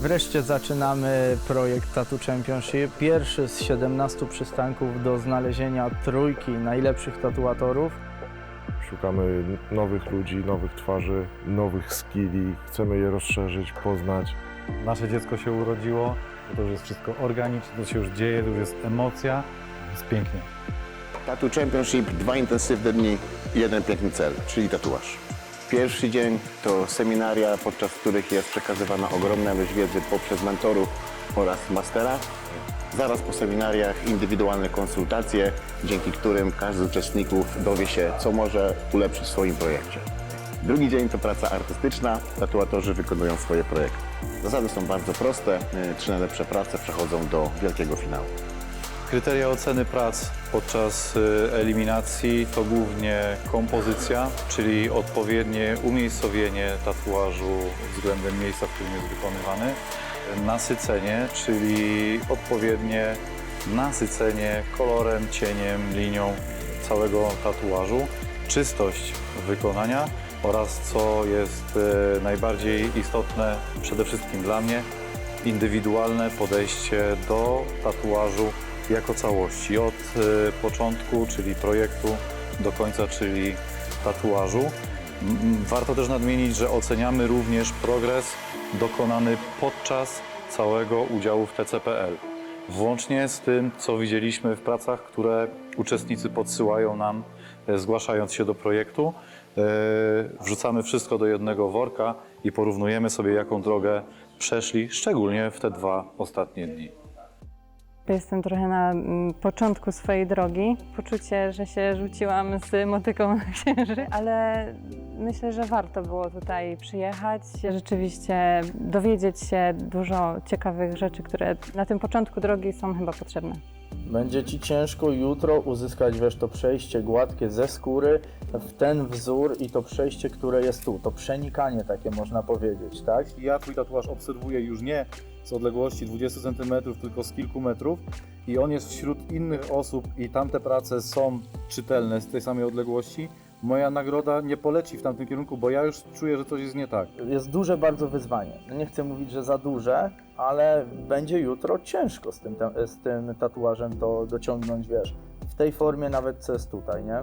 Wreszcie zaczynamy projekt Tattoo Championship. Pierwszy z 17 przystanków do znalezienia trójki najlepszych tatuatorów. Szukamy nowych ludzi, nowych twarzy, nowych skilli. Chcemy je rozszerzyć, poznać. Nasze dziecko się urodziło, to już jest wszystko organiczne, to się już dzieje, to już jest emocja, jest pięknie. Tattoo Championship, dwa intensywne dni, jeden piękny cel, czyli tatuaż. Pierwszy dzień to seminaria, podczas których jest przekazywana ogromna ilość wiedzy poprzez mentorów oraz mastera. Zaraz po seminariach indywidualne konsultacje, dzięki którym każdy z uczestników dowie się, co może ulepszyć w swoim projekcie. Drugi dzień to praca artystyczna, tatuatorzy wykonują swoje projekty. Zasady są bardzo proste, y, trzy najlepsze prace przechodzą do wielkiego finału. Kryteria oceny prac podczas y, eliminacji to głównie kompozycja, czyli odpowiednie umiejscowienie tatuażu względem miejsca, w którym jest wykonywany, nasycenie, czyli odpowiednie nasycenie kolorem, cieniem, linią całego tatuażu, czystość wykonania oraz co jest y, najbardziej istotne przede wszystkim dla mnie, indywidualne podejście do tatuażu jako całości. Od y, początku, czyli projektu, do końca, czyli tatuażu. Warto też nadmienić, że oceniamy również progres dokonany podczas całego udziału w TCPL. Włącznie z tym, co widzieliśmy w pracach, które uczestnicy podsyłają nam, e, zgłaszając się do projektu. E, Wrzucamy wszystko do jednego worka i porównujemy sobie, jaką drogę przeszli, szczególnie w te dwa ostatnie dni. Jestem trochę na mm, początku swojej drogi. Poczucie, że się rzuciłam z motyką na księży, ale myślę, że warto było tutaj przyjechać. Rzeczywiście dowiedzieć się dużo ciekawych rzeczy, które na tym początku drogi są chyba potrzebne. Będzie Ci ciężko jutro uzyskać, wiesz, to przejście gładkie ze skóry w ten wzór i to przejście, które jest tu. To przenikanie takie można powiedzieć, tak? Ja twój tatuaż obserwuję już nie z odległości 20 cm, tylko z kilku metrów i on jest wśród innych osób i tamte prace są czytelne z tej samej odległości. Moja nagroda nie poleci w tamtym kierunku, bo ja już czuję, że coś jest nie tak. Jest duże bardzo wyzwanie. No Nie chcę mówić, że za duże, ale będzie jutro ciężko z tym, z tym tatuażem to dociągnąć, wiesz, w tej formie nawet co jest tutaj, nie?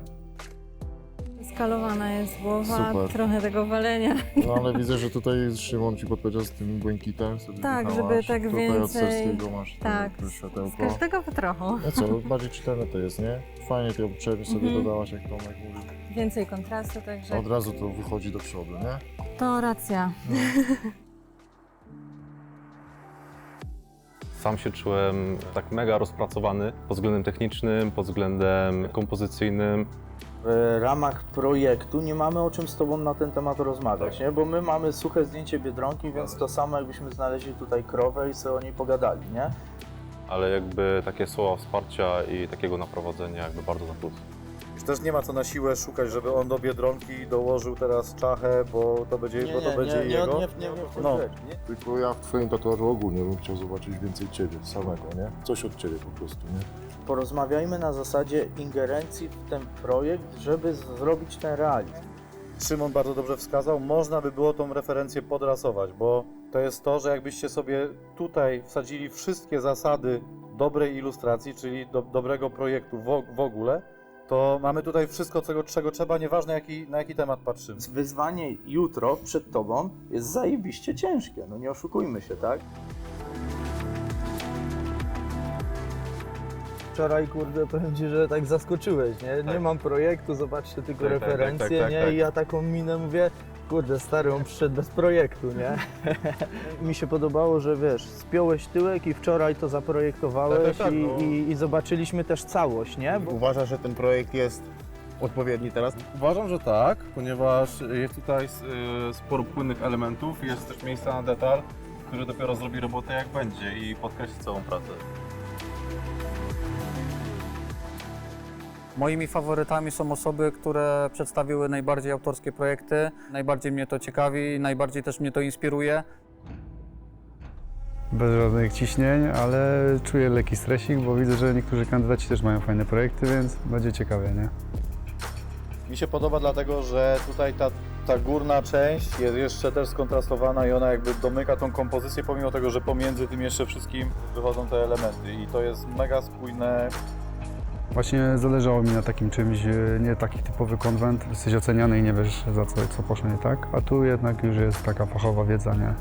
Skalowana jest głowa, Super. trochę tego walenia. No ale widzę, że tutaj Szymon ci podpowiedział z tym błękitem. Sobie Tak, wykonałaś. żeby tak Tutaj od więcej- Serskiego masz tak, Z światełko. każdego po trochu. No co, bardziej czytelne to jest, nie? Fajnie te obczernie sobie Mhm. dodałaś, jak Tomek mówił. Więcej kontrastu, także Od razu to wychodzi do przodu, nie? to racja. Sam się czułem tak mega rozpracowany pod względem technicznym, pod względem kompozycyjnym. w ramach projektu nie mamy o czym z Tobą na ten temat rozmawiać, nie? Bo my mamy suche zdjęcie Biedronki, więc to samo jakbyśmy znaleźli tutaj krowę i sobie o niej pogadali, nie? ale jakby takie słowa wsparcia i takiego naprowadzenia jakby bardzo na plus. Też nie ma co na siłę szukać, żeby on do Biedronki dołożył teraz czachę, bo to będzie, bo to będzie nie, jego. Nie, nie, nie, nie, No. nie. Tylko ja w twoim tatuażu ogólnie bym chciał zobaczyć więcej ciebie samego, nie? Coś od ciebie po prostu, nie? Porozmawiajmy na zasadzie ingerencji w ten projekt, żeby zrobić ten realizm. Szymon bardzo dobrze wskazał, można by było tą referencję podrasować, bo to jest to, że jakbyście sobie tutaj wsadzili wszystkie zasady dobrej ilustracji, czyli do, dobrego projektu w, w ogóle, to mamy tutaj wszystko, czego, czego trzeba, nieważne jaki, na jaki temat patrzymy. Wyzwanie jutro przed Tobą jest zajebiście ciężkie, no nie oszukujmy się, tak? wczoraj, kurde, powiem Ci, że tak zaskoczyłeś, nie? Nie Tak. mam projektu, zobaczcie tylko Tak, tak, tak, referencje, tak, tak, nie? tak. I ja taką minę mówię, kurde, stary, on przyszedł bez projektu, nie? Mi się podobało, że wiesz, spiąłeś tyłek i wczoraj to zaprojektowałeś Tak, tak, tak, i, no. i, i zobaczyliśmy też całość, nie? Bo Uważasz, że ten projekt jest odpowiedni teraz? Uważam, że tak, ponieważ jest tutaj s- y, sporo płynnych elementów, jest też miejsce na detal, który dopiero zrobi robotę jak będzie i podkreśli całą pracę. Moimi faworytami są osoby, które przedstawiły najbardziej autorskie projekty. Najbardziej mnie to ciekawi, najbardziej też mnie to inspiruje. Bez żadnych ciśnień, ale czuję lekki stresik, bo widzę, że niektórzy kandydaci też mają fajne projekty, więc będzie ciekawie, nie? Mi się podoba dlatego, że tutaj ta, ta górna część jest jeszcze też skontrastowana i ona jakby domyka tą kompozycję, pomimo tego, że pomiędzy tym jeszcze wszystkim wychodzą te elementy i to jest mega spójne. Właśnie zależało mi na takim czymś, e, nie taki typowy konwent. Jesteś oceniany i nie wiesz za co, co poszło nie tak, a tu jednak już jest taka fachowa wiedza, nie?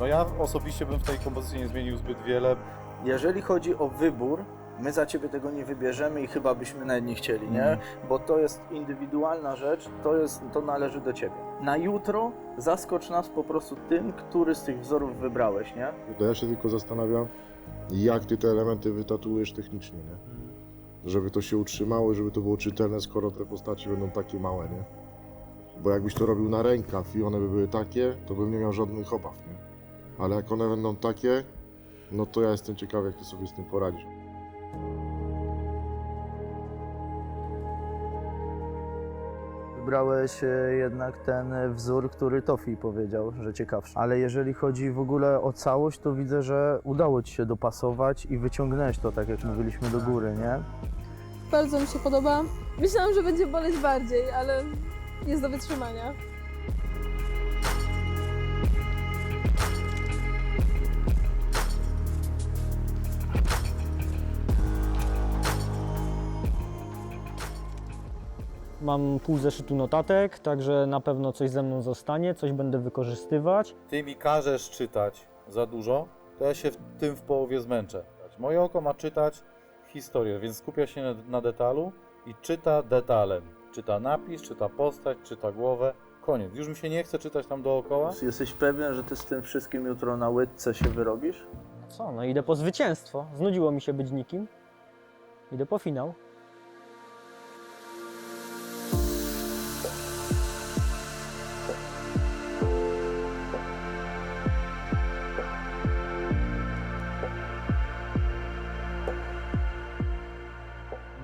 No ja osobiście bym w tej kompozycji nie zmienił zbyt wiele. jeżeli chodzi o wybór, my za Ciebie tego nie wybierzemy i chyba byśmy nawet nie chcieli, nie? Mhm. Bo to jest indywidualna rzecz, to, jest, to należy do Ciebie. Na jutro zaskocz nas po prostu tym, który z tych wzorów wybrałeś, nie? To ja się tylko zastanawiam, jak ty te elementy wytatuujesz technicznie, nie? Żeby to się utrzymało, żeby to było czytelne, skoro te postaci będą takie małe, nie? Bo jakbyś to robił na rękaw i one by były takie, to bym nie miał żadnych obaw, nie? Ale jak one będą takie, no to ja jestem ciekawy, jak ty sobie z tym poradzisz. Wybrałeś e, jednak ten wzór, który Tofi powiedział, że ciekawszy. Ale jeżeli chodzi w ogóle o całość, to widzę, że udało Ci się dopasować i wyciągnąłeś to, tak jak mówiliśmy, do góry, nie? Bardzo mi się podoba. Myślałam, że będzie boleć bardziej, ale jest do wytrzymania. Mam pół zeszytu notatek, także na pewno coś ze mną zostanie, coś będę wykorzystywać. Ty mi każesz czytać za dużo, to ja się w tym w połowie zmęczę. Moje oko ma czytać historię, więc skupia się na, na detalu i czyta detalem. Czyta napis, czyta postać, czyta głowę. Koniec. Już mi się nie chce czytać tam dookoła. Jesteś pewien, że Ty z tym wszystkim jutro na łydce się wyrobisz? Co, no idę po zwycięstwo. Znudziło mi się być nikim. Idę po finał.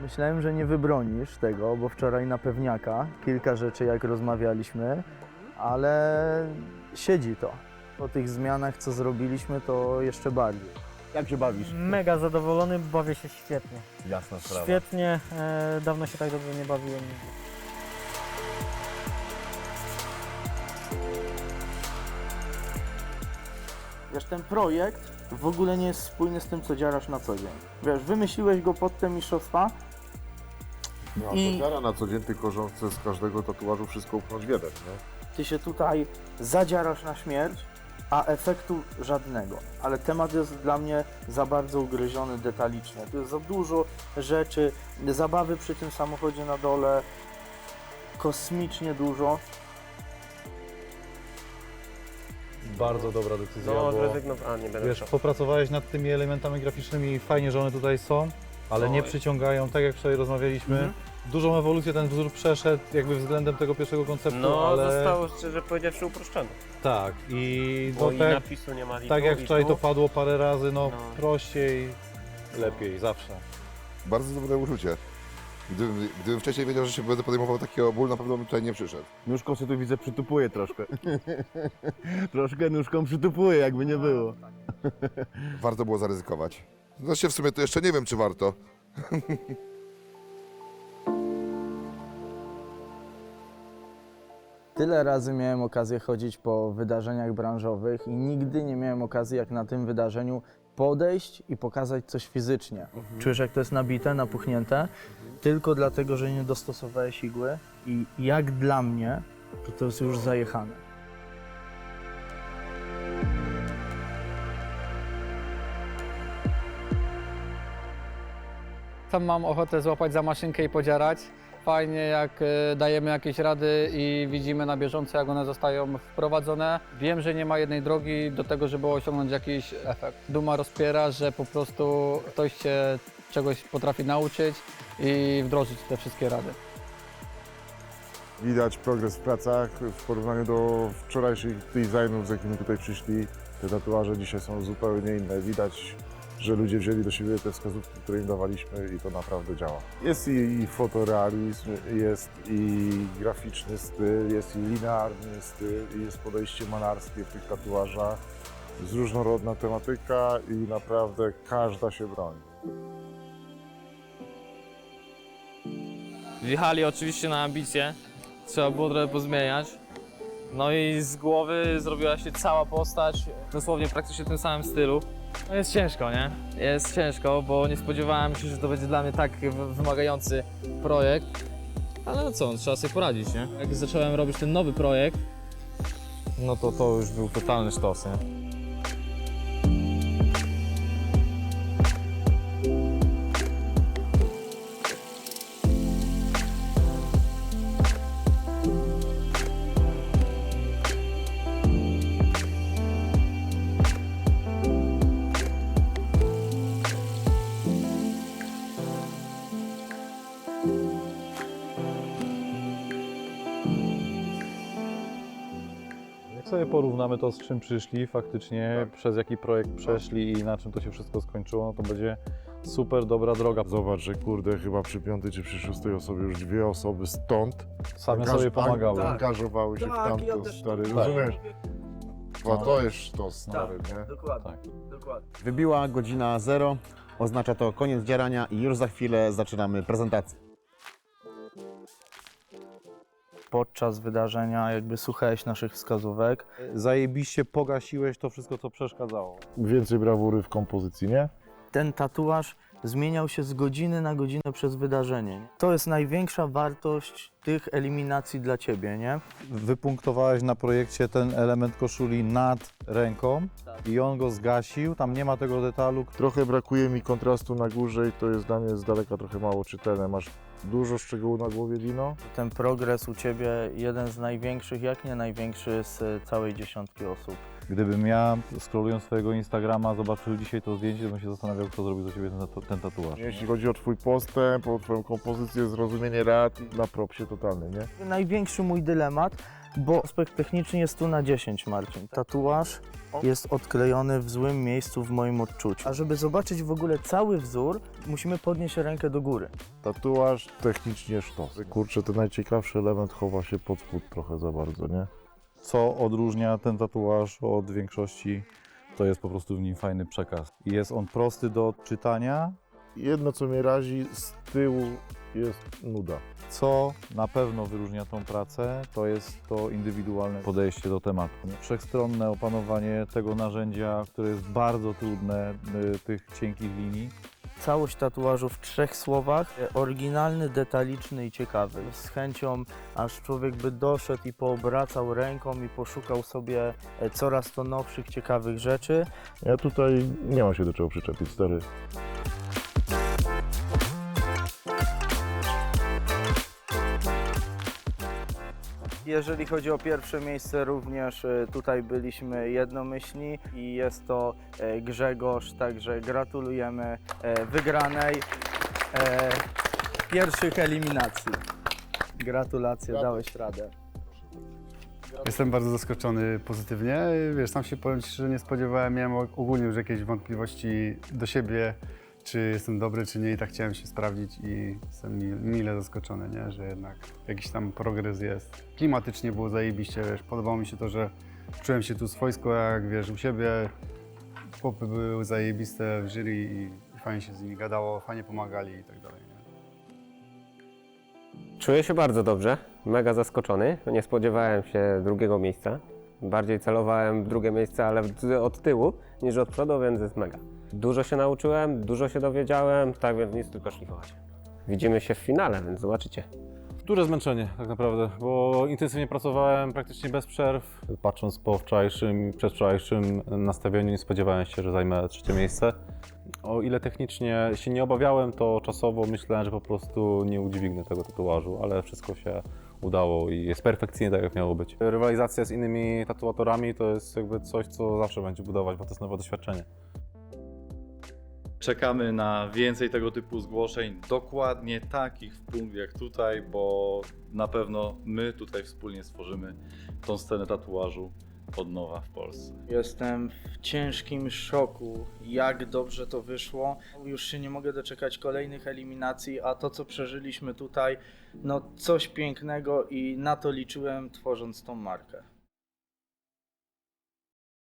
Myślałem, że nie wybronisz tego, bo wczoraj na pewniaka kilka rzeczy jak rozmawialiśmy, ale siedzi to. Po tych zmianach, co zrobiliśmy, to jeszcze bardziej. Jak się bawisz? Mega zadowolony, bawię się świetnie. Jasna sprawa. Świetnie, e, dawno się tak dobrze nie bawiłem. Wiesz, ten projekt w ogóle nie jest spójny z tym, co dziarasz na co dzień. Wiesz, wymyśliłeś go pod te mistrzostwa, No, I- to na co dzień, tylko że on chce z każdego tatuażu wszystko upchnąć w jeden, nie? ty się tutaj zadziarasz na śmierć, a efektu żadnego. Ale temat jest dla mnie za bardzo ugryziony detalicznie. Tu jest za dużo rzeczy, zabawy przy tym samochodzie na dole, kosmicznie dużo. Bardzo dobra decyzja, No, bo zrezygnowałem, nie będę wiesz, popracowałeś nad tymi elementami graficznymi i fajnie, że one tutaj są, ale nie przyciągają, tak jak wczoraj rozmawialiśmy. Dużą ewolucję ten wzór przeszedł jakby względem tego pierwszego konceptu, No, ale zostało szczerze powiedziawszy uproszczone. tak i Bo no, i tak, napisu nie ma tak jak i wczoraj to tu. padło parę razy, no, No. prościej, lepiej, zawsze. Bardzo dobre uczucie. Gdybym, gdybym wcześniej wiedział, że się będę podejmował takiego ból, na pewno bym tutaj nie przyszedł. Nóżką się tu widzę przytupuje troszkę. troszkę nóżką przytupuje, jakby nie było. Warto było zaryzykować. Znaczy w sumie to jeszcze nie wiem, czy warto. Tyle razy miałem okazję chodzić po wydarzeniach branżowych i nigdy nie miałem okazji, jak na tym wydarzeniu, podejść i pokazać coś fizycznie. Czujesz, jak to jest nabite, napuchnięte? Tylko dlatego, że nie dostosowałeś igły i jak dla mnie, to to jest już zajechane. Tam mam ochotę złapać za maszynkę i podzierać. Fajnie, jak e, dajemy jakieś rady i widzimy na bieżąco, jak one zostają wprowadzone. Wiem, że nie ma jednej drogi do tego, żeby osiągnąć jakiś efekt. Duma rozpiera, że po prostu ktoś się czegoś potrafi nauczyć i wdrożyć te wszystkie rady. Widać progres w pracach w porównaniu do wczorajszych designów, z jakimi tutaj przyszli. Te tatuaże dzisiaj są zupełnie inne. Widać, że ludzie wzięli do siebie te wskazówki, które im dawaliśmy i to naprawdę działa. Jest i, i fotorealizm, jest i graficzny styl, jest i linearny styl, jest podejście malarskie w tych tatuażach. Jest różnorodna tematyka i naprawdę każda się broni. Wjechali oczywiście na ambicje, trzeba było trochę pozmieniać. No i z głowy zrobiła się cała postać, dosłownie praktycznie w tym samym stylu. No jest ciężko, nie? Jest ciężko, bo nie spodziewałem się, że to będzie dla mnie tak w- wymagający projekt. Ale no co, trzeba sobie poradzić, nie? Jak zacząłem robić ten nowy projekt, no to to już był totalny sztos, nie? Sobie porównamy to, z czym przyszli, faktycznie, przez jaki projekt przeszli i na czym to się wszystko skończyło, no to będzie super dobra droga. Zobacz, że kurde, chyba przy piątej czy przy szóstej osobie już dwie osoby stąd Same angaż- sobie pomagały. an- angażowały się w tamto, stary, rozumiesz? A to jest to, stary, nie? Dokładnie, Tak. dokładnie. Wybiła godzina zero, oznacza to koniec dzierania i już za chwilę zaczynamy prezentację. Podczas wydarzenia jakby słuchałeś naszych wskazówek. Zajebiście pogasiłeś to wszystko, co przeszkadzało. Więcej brawury w kompozycji, nie? Ten tatuaż zmieniał się z godziny na godzinę przez wydarzenie. nie? To jest największa wartość tych eliminacji dla ciebie, nie? Wypunktowałeś na projekcie ten element koszuli nad ręką Tak. i on go zgasił, tam nie ma tego detalu. Trochę brakuje mi kontrastu na górze i to jest dla mnie z daleka trochę mało czytelne. Masz dużo szczegółów na głowie, Dino? Ten progres u ciebie jeden z największych, jak nie największy z całej dziesiątki osób. Gdybym ja, scrollując swojego Instagrama, zobaczył dzisiaj to zdjęcie, to bym się zastanawiał, kto zrobił za ciebie ten, tatu- ten tatuaż. Jeśli chodzi o twój postęp, o twoją kompozycję, zrozumienie rad, na propsie totalny, nie? Największy mój dylemat, bo aspekt techniczny jest tu na 10, Marcin. Tatuaż jest odklejony w złym miejscu w moim odczuciu. A żeby zobaczyć w ogóle cały wzór, musimy podnieść rękę do góry. Tatuaż technicznie sztos. Kurczę, ten najciekawszy element chowa się pod spód trochę za bardzo, nie? Co odróżnia ten tatuaż od większości, to jest po prostu w nim fajny przekaz. Jest on prosty do odczytania, Jedno, co mnie razi, z tyłu jest nuda. Co na pewno wyróżnia tą pracę, to jest to indywidualne podejście do tematu. Wszechstronne opanowanie tego narzędzia, które jest bardzo trudne, y, tych cienkich linii. Całość tatuażu w trzech słowach. Oryginalny, detaliczny i ciekawy. Z chęcią, aż człowiek by doszedł i poobracał ręką i poszukał sobie e, coraz to nowszych, ciekawych rzeczy. Ja tutaj nie mam się do czego przyczepić, stary. Jeżeli chodzi o pierwsze miejsce, również e, tutaj byliśmy jednomyślni i jest to e, Grzegorz, także gratulujemy e, wygranej pierwszych eliminacji. Gratulacje, dałeś radę. Jestem bardzo zaskoczony pozytywnie. Wiesz, sam się powiem Ci, że nie spodziewałem, miałem ogólnie już jakieś wątpliwości do siebie, czy jestem dobry, czy nie i tak chciałem się sprawdzić i jestem mi- mile zaskoczony, nie? że jednak jakiś tam progres jest. Klimatycznie było zajebiście, wiesz, podobało mi się to, że czułem się tu swojsko jak, wiesz, u siebie. Chłopy były zajebiste w jury i fajnie się z nimi gadało, fajnie pomagali i tak dalej. Nie? Czuję się bardzo dobrze, mega zaskoczony. Nie spodziewałem się drugiego miejsca. Bardziej celowałem w drugie miejsce, ale od tyłu niż od przodu, więc jest mega. Dużo się nauczyłem, dużo się dowiedziałem, tak więc nic tylko szlifować. Widzimy się w finale, więc zobaczycie. Duże zmęczenie tak naprawdę, bo intensywnie pracowałem praktycznie bez przerw. Patrząc po wczorajszym i przedwczorajszym nastawieniu nie spodziewałem się, że zajmę trzecie miejsce. O ile technicznie się nie obawiałem, to czasowo myślałem, że po prostu nie udźwignę tego tatuażu, ale wszystko się udało i jest perfekcyjnie tak, jak miało być. Rywalizacja z innymi tatuatorami to jest jakby coś, co zawsze będzie budować, bo to jest nowe doświadczenie. Czekamy na więcej tego typu zgłoszeń, dokładnie takich w punkt jak tutaj, bo na pewno my tutaj wspólnie stworzymy tą scenę tatuażu od nowa w Polsce. Jestem w ciężkim szoku, jak dobrze to wyszło. Już się nie mogę doczekać kolejnych eliminacji, a to co przeżyliśmy tutaj, no coś pięknego i na to liczyłem tworząc tą markę.